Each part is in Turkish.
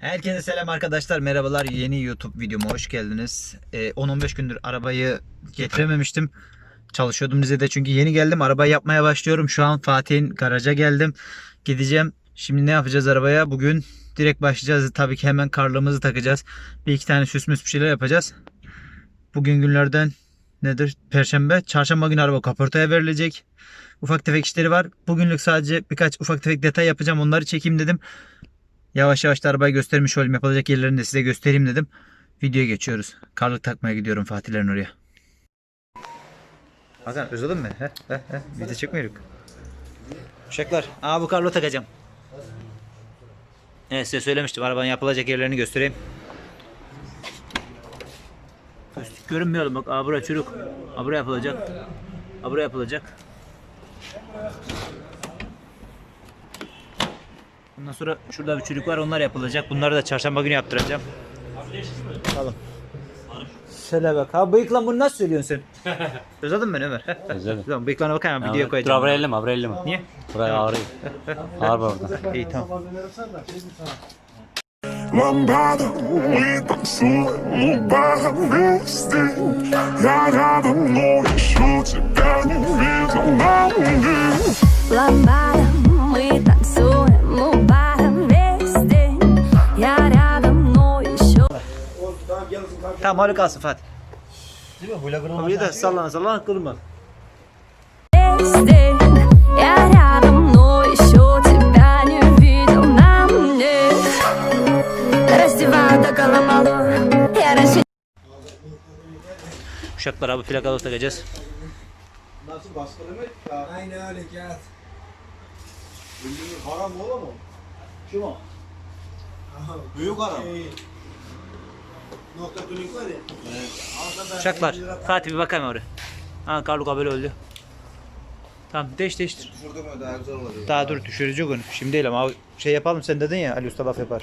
Herkese selam arkadaşlar. Merhabalar. Yeni YouTube videoma hoş geldiniz. Ee, 10-15 gündür arabayı getirememiştim. Çalışıyordum Rize'de çünkü yeni geldim. Arabayı yapmaya başlıyorum. Şu an Fatih'in garaja geldim. Gideceğim. Şimdi ne yapacağız arabaya? Bugün direkt başlayacağız. Tabii ki hemen karlığımızı takacağız. Bir iki tane süs müs bir şeyler yapacağız. Bugün günlerden nedir? Perşembe. Çarşamba günü araba kaportaya verilecek. Ufak tefek işleri var. Bugünlük sadece birkaç ufak tefek detay yapacağım. Onları çekeyim dedim. Yavaş yavaş arabayı göstermiş olayım. Yapılacak yerlerini de size göstereyim dedim. Videoya geçiyoruz. Karlık takmaya gidiyorum Fatihlerin oraya. Hakan özledin mi? He, he, he. Video çekmiyoruz. Uşaklar. Aa bu karlı takacağım. Evet size söylemiştim. Arabanın yapılacak yerlerini göstereyim. Üstlük görünmüyor. Bak aa bura çürük. Aa bura yapılacak. Aa bura yapılacak. Ondan sonra şurada bir çürük var onlar yapılacak. Bunları da çarşamba günü yaptıracağım. Bakalım. Şöyle bak. Ha bıyıkla bunu nasıl söylüyorsun sen? Özledin mi Ömer? Özledim. Tamam bıyıklarına bakayım videoya Dur koyacağım. abra elleme, abra elleme. Niye? Buraya ağrıyor. Ağır var orada. İyi tamam. Lambada, мы танцуем, мы баром вместе Я рядом, но еще тебя не видел на мне Ламбада, yarısını. Tamam öyle kalsın Fatih. Değil mi? Şey Vlogunu Abi de sallana sallana kırma. Uşaklar abi plakalı takacağız. Nasıl baskı demek ya? Öyle kağıt. Bildiğin haram oğlum mu? Kim o? Büyük haram. Şey... Nokta tunik var ya. Uşaklar. Fatih bir bakayım oraya. Ha Karluka böyle öldü. Tamam değiş değiştir. Şurada mı daha güzel olur? Daha dur düşürücü gün. Şimdi değil ama şey yapalım sen dedin ya Ali Usta laf yapar.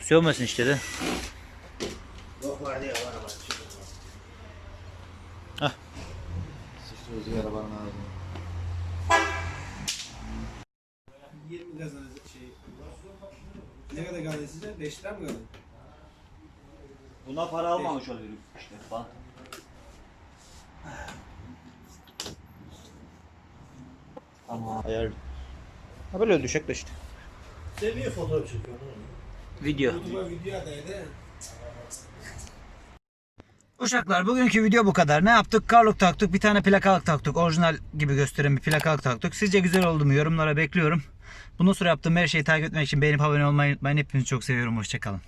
Sövmesin işte de. Yok var diye bana bak. Hah. Sıçtı özü arabanın ağzına. 20 lira şey. Ne kadar geldi size? 5 lira mı geldi? Buna para almamış oluyorum işte. Bant. Ayar. Ha böyle öldü uşaklar işte. Sen niye fotoğraf çekiyorsun oğlum? Video. YouTube'a video adaydı. Uşaklar bugünkü video bu kadar. Ne yaptık? Karlık taktık. Bir tane plakalık taktık. Orijinal gibi gösteren bir plakalık taktık. Sizce güzel oldu mu? Yorumlara bekliyorum. Bundan sonra yaptığım her şeyi takip etmek için beğenip abone olmayı unutmayın. Hepinizi çok seviyorum. Hoşçakalın.